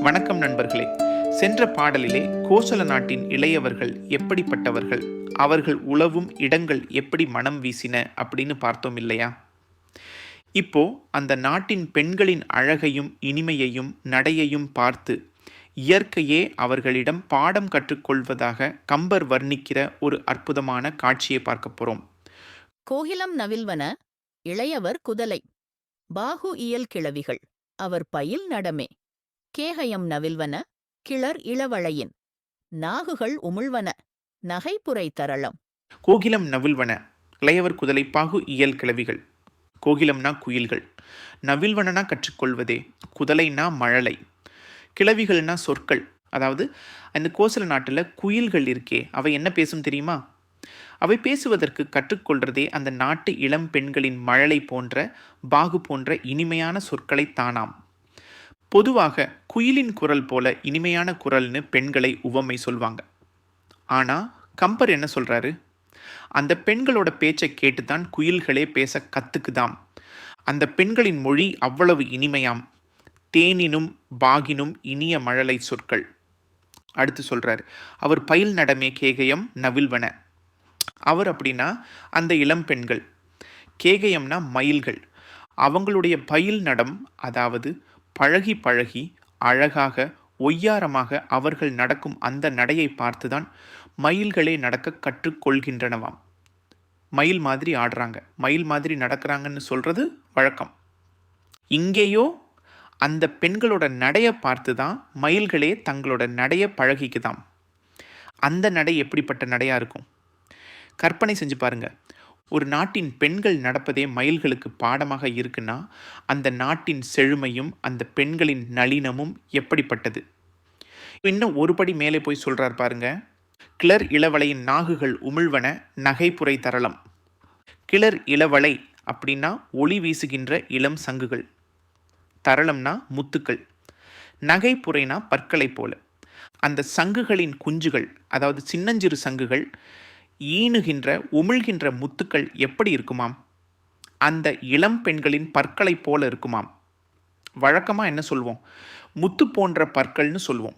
வணக்கம் நண்பர்களே. சென்ற பாடலிலே கோசல நாட்டின் இளையவர்கள் எப்படிப்பட்டவர்கள்? அவர்கள் உழவும் இடங்கள் எப்படி மனம் வீசின அப்படின்னு பார்த்தோம் இல்லையா? இப்போ அந்த நாட்டின் பெண்களின் அழகையும் இனிமையையும் நடையையும் பார்த்து இயற்கையே அவர்களிடம் பாடம் கற்றுக்கொள்வதாக கம்பர் வர்ணிக்கிற ஒரு அற்புதமான காட்சியை பார்க்க போறோம். கோகிலம் நவில்வன இளையவர் குதலை பாகு இயல் கிழவிகள் அவர் பயில் நடமே. கேகயம் நவில்வன கிளர் இளவழையின் நாகுகள் உமிழ்வன நகைப்புரை தரளம். கோகிலம் நவில்வன இளையவர் குதலை பாகு இயல் கிளவிகள். கோகிலம்னா குயில்கள் நவில்வனனா கற்றுக்கொள்வதே குதலைனா மழலை. கிளவிகள்னா சொற்கள் அதாவது அந்த கோசல நாட்டில் குயில்கள் இருக்கே அவை என்ன பேசும் தெரியுமா? அவை பேசுவதற்கு கற்றுக்கொள்றதே அந்த நாட்டு இளம் பெண்களின் மழலை போன்ற பாகு போன்ற இனிமையான சொற்களை தானாம். பொதுவாக குயிலின் குரல் போல இனிமையான குரல்னு பெண்களை உவமை சொல்வாங்க. ஆனால் கம்பர் என்ன சொல்கிறாரு அந்த பெண்களோட பேச்சை கேட்டுத்தான் குயில்களே பேச கத்துக்குதாம். அந்த பெண்களின் மொழி அவ்வளவு இனிமையாம். தேனினும் பாகினும் இனிய மழலை சொற்கள். அடுத்து சொல்கிறார் அவர் பயில் நடமே கேகயம் நவில்வன. அவர் அப்படின்னா அந்த இளம் பெண்கள். கேகயம்னா மயில்கள். அவங்களுடைய பயில் நடம் அதாவது பழகி பழகி அழகாக ஒய்யாரமாக அவர்கள் நடக்கும் அந்த நடையை பார்த்துதான் மயில்களே நடக்க கற்றுக்கொள்கின்றனவாம். மயில் மாதிரி ஆடுறாங்க. மயில் மாதிரி நடக்கிறாங்கன்னு சொல்கிறது வழக்கம். இங்கேயோ அந்த பெண்களோட நடையை பார்த்து தான் மயில்களே தங்களோட நடையை பழகிக்குதாம். அந்த நடை எப்படிப்பட்ட நடையாக இருக்கும்? கற்பனை செஞ்சு பாருங்கள் ஒரு நாட்டின் பெண்கள் நடப்பதே மயில்களுக்கு பாடமாக இருக்குன்னா அந்த நாட்டின் செழுமையும் அந்த பெண்களின் நளினமும் எப்படிப்பட்டது? இன்னும் ஒருபடி மேலே போய் சொல்கிறார் பாருங்க. கிளர் இளவலையின் நாகுகள் உமிழ்வன நகைப்புரை தரளம். கிளர் இளவலை அப்படின்னா ஒளி வீசுகின்ற இளம் சங்குகள். தரளம்னா முத்துக்கள். நகைப்புரைனா பற்களை போல. அந்த சங்குகளின் குஞ்சுகள் அதாவது சின்னஞ்சிறு சங்குகள் ஈணுகின்ற உமிழ்கின்ற முத்துக்கள் எப்படி இருக்குமாம்? அந்த இளம் பெண்களின் பற்களை போல இருக்குமாம். வழக்கமாக என்ன சொல்வோம்? முத்து போன்ற பற்கள்னு சொல்வோம்.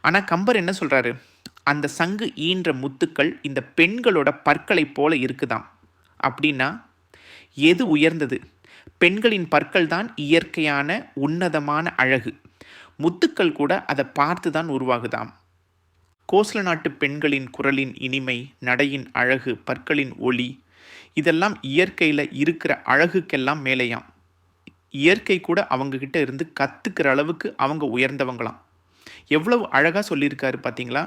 ஆனால் கம்பர் என்ன சொல்கிறாரு அந்த சங்கு ஈன்ற முத்துக்கள் இந்த பெண்களோட பற்களை போல இருக்குதாம். அப்படின்னா எது உயர்ந்தது? பெண்களின் பற்கள் தான் இயற்கையான உன்னதமான அழகு. முத்துக்கள் கூட அதை பார்த்து தான் உருவாகுதாம். கோசல நாட்டு பெண்களின் குரலின் இனிமை நடையின் அழகு பற்களின் ஒளி இதெல்லாம் இயற்கையில் இருக்கிற அழகுக்கெல்லாம் மேலேயாம். இயற்கை கூட அவங்கக்கிட்ட இருந்து கற்றுக்கிற அளவுக்கு அவங்க உயர்ந்தவங்களாம். எவ்வளவு அழகாக சொல்லியிருக்காரு பார்த்தீங்களா